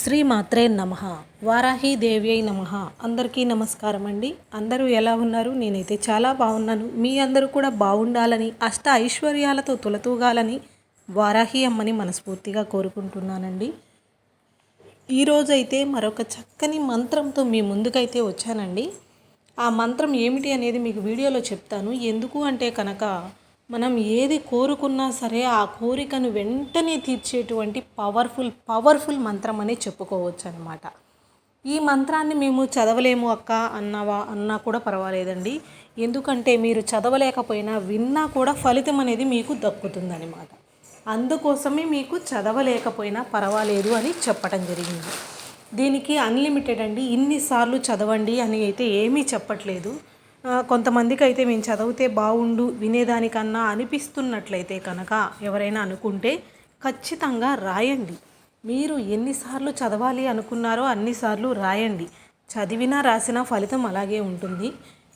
శ్రీ మాత్రే నమ. వారాహి దేవి అయి నమ. అందరికీ నమస్కారం అండి. అందరూ ఎలా ఉన్నారు? నేనైతే చాలా బాగున్నాను. మీ అందరూ కూడా బాగుండాలని అష్ట ఐశ్వర్యాలతో తులతూగాలని వారాహి అమ్మని మనస్ఫూర్తిగా కోరుకుంటున్నానండి. ఈరోజైతే మరొక చక్కని మంత్రంతో మీ ముందుకైతే వచ్చానండి. ఆ మంత్రం ఏమిటి అనేది మీకు వీడియోలో చెప్తాను. ఎందుకు అంటే కనుక మనం ఏది కోరుకున్నా సరే ఆ కోరికను వెంటనే తీర్చేటువంటి పవర్ఫుల్ పవర్ఫుల్ మంత్రం అని చెప్పుకోవచ్చు అనమాట ఈ మంత్రాన్ని మేము చదవలేము అక్క అన్నవా? అన్నా కూడా పర్వాలేదండి. ఎందుకంటే మీరు చదవలేకపోయినా విన్నా కూడా ఫలితం అనేది మీకు దక్కుతుందనమాట అందుకోసమే మీకు చదవలేకపోయినా పర్వాలేదు అని చెప్పటం జరిగింది. దీనికి అన్లిమిటెడ్ అండి. ఇన్నిసార్లు చదవండి అని అయితే ఏమీ చెప్పట్లేదు. కొంతమందికి అయితే మేము చదివితే బాగుండు వినేదానికన్నా అనిపిస్తున్నట్లయితే కనుక ఎవరైనా అనుకుంటే ఖచ్చితంగా రాయండి. మీరు ఎన్నిసార్లు చదవాలి అనుకున్నారో అన్నిసార్లు రాయండి. చదివినా రాసినా ఫలితం అలాగే ఉంటుంది.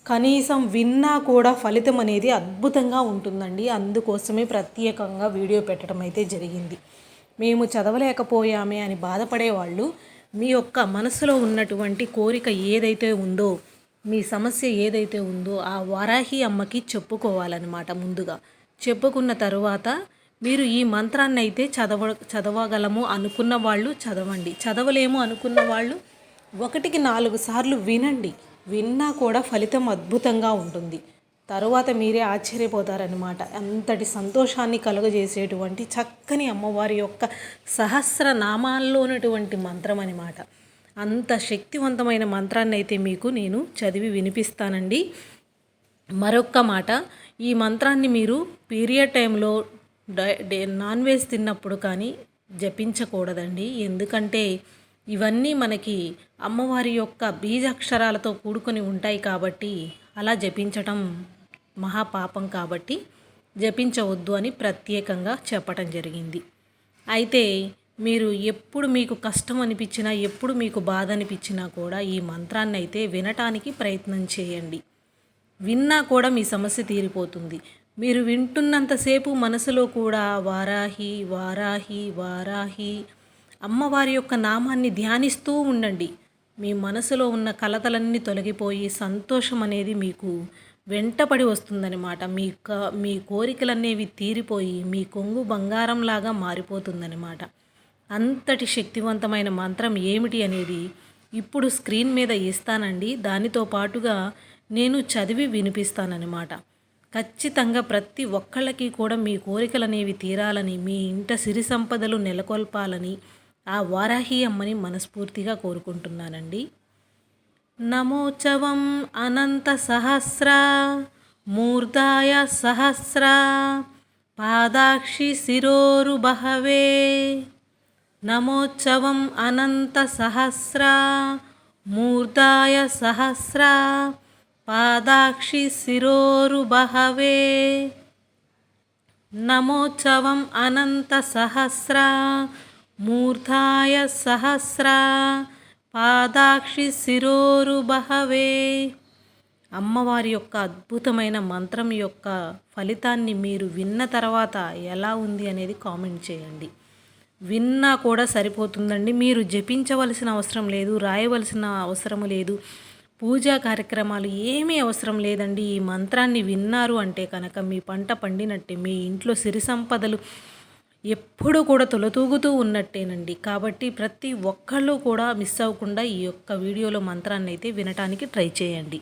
కనీసం విన్నా కూడా ఫలితం అనేది అద్భుతంగా ఉంటుందండి. అందుకోసమే ప్రత్యేకంగా వీడియో పెట్టడం అయితే జరిగింది. మేము చదవలేకపోయామే అని బాధపడే వాళ్ళు మీ యొక్క మనసులో ఉన్నటువంటి కోరిక ఏదైతే ఉందో మీ సమస్య ఏదైతే ఉందో ఆ వారాహి అమ్మకి చెప్పుకోవాలన్నమాట ముందుగా. చెప్పుకున్న తరువాత మీరు ఈ మంత్రాన్ని అయితే చదవ చదవగలము అనుకున్న వాళ్ళు చదవండి. చదవలేము అనుకున్న వాళ్ళు ఒకటికి నాలుగు సార్లు వినండి. విన్నా కూడా ఫలితం అద్భుతంగా ఉంటుంది. తరువాత మీరే ఆశ్చర్యపోతారనమాట అంతటి సంతోషాన్ని కలుగజేసేటువంటి చక్కని అమ్మవారి యొక్క సహస్ర నామాల్లో ఉన్నటువంటి మంత్రం అనమాట అంత శక్తివంతమైన మంత్రాన్ని అయితే మీకు నేను చదివి వినిపిస్తానండి. మరొక్క మాట ఈ మంత్రాన్ని మీరు పీరియడ్ టైంలో డై- డే- నాన్ వెజ్ తిన్నప్పుడు కానీ జపించకూడదండి. ఎందుకంటే ఇవన్నీ మనకి అమ్మవారి యొక్క బీజాక్షరాలతో కూడుకొని ఉంటాయి కాబట్టి అలా జపించటం మహాపాపం కాబట్టి జపించవద్దు అని ప్రత్యేకంగా చెప్పటం జరిగింది. అయితే మీరు ఎప్పుడు మీకు కష్టం అనిపించినా ఎప్పుడు మీకు బాధ అనిపించినా కూడా ఈ మంత్రాన్ని అయితే వినటానికి ప్రయత్నం చేయండి. విన్నా కూడా మీ సమస్య తీరిపోతుంది. మీరు వింటున్నంతసేపు మనసులో కూడా వారాహి వారాహి వారాహి అమ్మవారి యొక్క నామాన్ని ధ్యానిస్తూ ఉండండి. మీ మనసులో ఉన్న కలతలన్నీ తొలగిపోయి సంతోషం అనేది మీకు వెంటపడి వస్తుందన్నమాట. మీ క మీ కోరికలనేవి తీరిపోయి మీ కొంగు బంగారంలాగా మారిపోతుందనమాట అంతటి శక్తివంతమైన మంత్రం ఏమిటి అనేది ఇప్పుడు స్క్రీన్ మీద ఇస్తానండి. దానితో పాటుగా నేను చదివి వినిపిస్తానన్నమాట. ఖచ్చితంగా ప్రతి ఒక్కళ్ళకి కూడా మీ కోరికలు అనేవి తీరాలని మీ ఇంట సిరి సంపదలు నెలకొల్పాలని ఆ వారాహి అమ్మని మనస్ఫూర్తిగా కోరుకుంటున్నానండి. నమోచవం అనంత సహస్ర మూర్ధాయ సహస్ర పాదాక్షి శిరోరు బహవే నమోత్సవం అనంత సహస్ర మూర్ధాయ సహస్ర పాదాక్షి శిరోరు బహవే. నమోత్సవం అనంత సహస్ర మూర్ధాయ సహస్ర పాదాక్షి శిరోరు బహవే. అమ్మవారి యొక్క అద్భుతమైన మంత్రం యొక్క ఫలితాన్ని మీరు విన్న తర్వాత ఎలా ఉంది అనేది కామెంట్ చేయండి. విన్నా కూడా సరిపోతుందండి. మీరు జపించవలసిన అవసరం లేదు రాయవలసిన అవసరం లేదు. పూజా కార్యక్రమాలు ఏమీ అవసరం లేదండి. ఈ మంత్రాన్ని విన్నారు అంటే కనుక మీ పంట పండినట్టే మీ ఇంట్లో సిరి సంపదలు ఎప్పుడూ కూడా తొలతూగుతూ ఉన్నట్టేనండి. కాబట్టి ప్రతి ఒక్కళ్ళు కూడా మిస్ అవ్వకుండా ఈ యొక్క వీడియోలో మంత్రాన్ని అయితే వినటానికి ట్రై చేయండి.